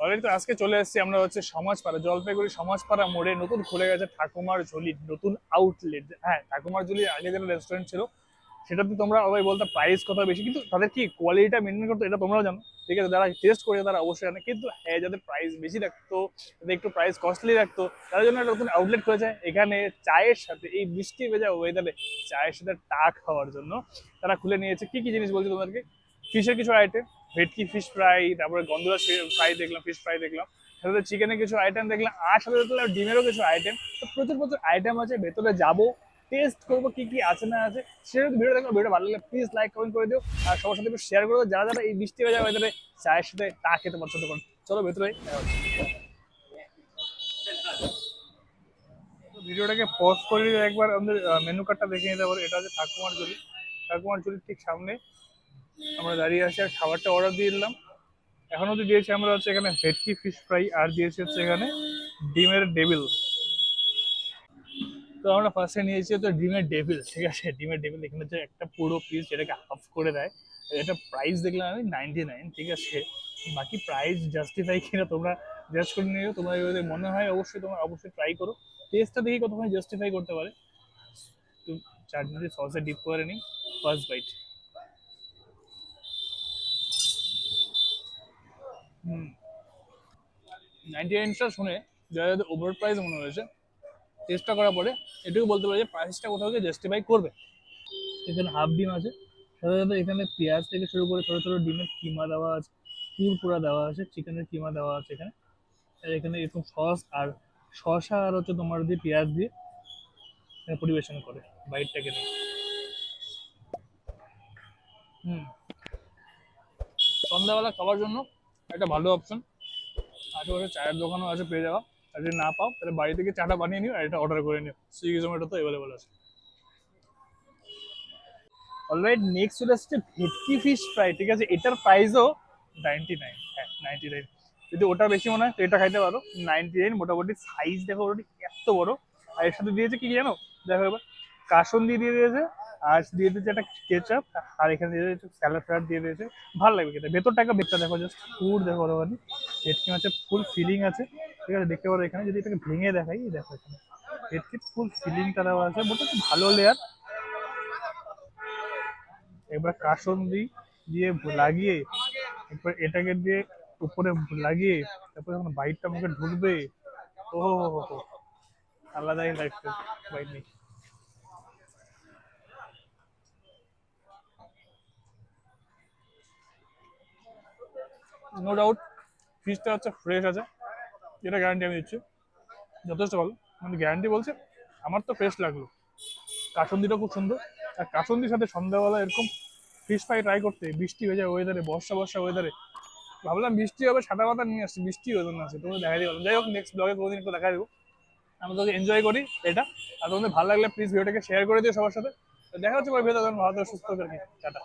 Already তো আজকে চলে এসেছি আমরা হচ্ছে সমাজপাড়া, জলপাইগুড়ি সমাজপাড়া মোড়ে। নতুন খুলে গেছে ঠাকুমার ঝুলির নতুন আউটলেট হ্যাঁ ঠাকুমার ঝুলির আগে যেটা রেস্টুরেন্ট ছিল সেটাতে তোমরা সবাই বলতে প্রাইস কত বেশি, কিন্তু তাদের কি কোয়ালিটিটা মেনটেন করতো এটা তোমরাও জানো। ঠিক আছে, যারা টেস্ট করে তারা অবশ্যই জানে। কিন্তু হ্যাঁ যাদের প্রাইস বেশি রাখতো, যাদের একটু প্রাইস কস্টলি রাখতো, তাদের জন্য একটা নতুন আউটলেট খুলেছে এখানে চায়ের সাথে, এই বৃষ্টি ভেজা ওয়েদারে চায়ের সাথে টাক খাওয়ার জন্য তারা খুলে নিয়েছে। কি কি জিনিস বলছে তোমাদেরকে? ফিশের কিছু আইটেম ভেটকি ফিশ ফ্রাই তারপরে গন্ধরাজ ফ্রাই দেখলাম ফিশ ফ্রাই দেখলাম। সাথে চিকেনের কিছু আইটেম দেখলাম, আর সাথে দেখলাম ডিমেরও কিছু আইটেম তো প্রচুর প্রচুর আইটেম আছে, ভেতরে যাব টেস্ট করব কি কি আছে না আছে। সেটা ভিডিও দেখো ভিডিও ভালো লাগলে প্লিজ লাইক কমেন্ট করে দিও। আর সবার সাথে শেয়ার করে দিও, যারা যারা এই বৃষ্টি হয়ে যাবে ওয়েদারে চায়ের সাথে টা খেতে পছন্দ করেন। চলো ভেতরে। তো ভিডিওটাকে পজ করে একবার আমাদের মেনু কার্ডটা দেখে নিতে পারো। এটা হচ্ছে ঠাকুমার জুলি ঠাকুমার জুলির ঠিক সামনে আমরা দাঁড়িয়ে আছি আর খাবারটা অর্ডার দিয়ে দিলাম। এখন অব্দি দিয়েছি আমরা হচ্ছে এখানে ভেটকি ফিশ ফ্রাই আর দিয়েছি হচ্ছে এখানে ডিমের ডেভিল তো আমরা ফার্স্টে নিয়েছি তো ডিমের ডেভিল ঠিক আছে? ডিমের ডেভিল এখানে হচ্ছে একটা পুরো পিস যেটাকে হাফ করে দেয়। এটা প্রাইস দেখলাম আমি নাইনটি নাইন ঠিক আছে? বাকি প্রাইস জাস্টিফাই কিনা তোমরা জাজ করে নিও। তোমার যদি মনে হয় অবশ্যই তোমরা অবশ্যই ট্রাই করো। টেস্টটা দেখি কতক্ষণ জাস্টিফাই করতে পারে। তো চাটনিতে সসে ডিপ করে নিই। ফার্স্ট বাইট নাইনটি নাইনটা শুনে যারা যাদের ওভার প্রাইস মনে হয়েছে টেস্টটা করার পরে এটুকু বলতে পারি যে প্রাইসটা কোথাও গিয়ে জাস্টিফাই করবে। এখানে হাফ ডিম আছে, সাথে সাথে এখানে পেঁয়াজ থেকে শুরু করে ছোটো ছোটো ডিমের কিমা দেওয়া আছে পুরপুরা দেওয়া আছে চিকেনের কিমা দেওয়া আছে এখানে। আর এখানে এরকম সস আর শসা আর হচ্ছে তোমার দিয়ে পেঁয়াজ দিয়ে পরিবেশন করে বাইটটাকে নিয়ে। হুম। সন্ধ্যাবেলা খাওয়ার জন্য একটা ভালো অপশন আশেপাশে চায়ের দোকানও আছে, পেয়ে যাওয়া আর যদি না পাও, তাহলে বাড়ি থেকে চাটা বানিয়ে নিও আর এটা অর্ডার করে নিও। সুইগি জোম্যাটো তো অ্যাভেলেবল আছে। অলরাইট নেক্সট চলে আসছে ভেটকি ফিশ ফ্রাই ঠিক আছে? এটার প্রাইসও নাইনটি নাইন হ্যাঁ নাইনটি নাইন যদি ওটা বেশি মনে হয় এটা খাইতে পারো। নাইনটি নাইন মোটামুটি সাইজ দেখো ওটা এত বড়। আর এর সাথে দিয়েছে কি জানো? দেখো এবার। কাসন্দি দিয়ে দিয়েছে আর দিয়ে দিয়েছে একটা কেচাপ আর এখানে দিয়ে দিয়েছে স্যালাড ফ্যালাড দিয়ে দিয়েছে। ভালো লাগবে খেতে। ভেতরটা একটা ভেতরটা দেখো জাস্ট ফুড দেখো ওখানে ভেটকি মাছের ফুল ফিলিং আছে। ঠিক আছে, দেখতে পারো এখানে। যদি এটাকে ভেঙে দেখাই দেখো এখানে। ভেটকির ফুল ফিলিংটা দেওয়া আছে। মোটামুটি ভালো লেয়ার এবার কাসন্দি দিয়ে লাগিয়ে, এরপর এটাকে দিয়ে উপরে লাগিয়ে, তারপর যখন বাইটটা মুখে ঢুকবে ও হো হো আলাদাই লাগছে। বাইট নিয়ে। নো ডাউট ফিশটা হচ্ছে ফ্রেশ আছে। এটা গ্যারান্টি আমি দিচ্ছি। যথেষ্ট ভালো। মানে গ্যারান্টি বলছে আমার তো ফ্রেশ লাগল। কাসন্দিটা খুব সুন্দর। আর কাসন্দির সাথে সন্ধ্যাবেলা এরকম ফিশ ফ্রাই ট্রাই করতে বৃষ্টি হয়ে যায় ওয়েদারে বর্ষা বর্ষা ওয়েদারে ভাবলাম বৃষ্টি হবে সাদা পাতা নিয়ে আসছি বৃষ্টি হতো না আছে তোমাদের দেখা দিই যাই হোক নেক্সট ব্লগে কোনোদিন একটু দেখা দেবো। আমরা তোকে এনজয় করি এটা। আর তোমাদের ভালো লাগলে প্লিজ ভিডিওটাকে শেয়ার করে দিও সবার সাথে। দেখা হচ্ছে ভালো থাকো, সুস্থ করে টাটা।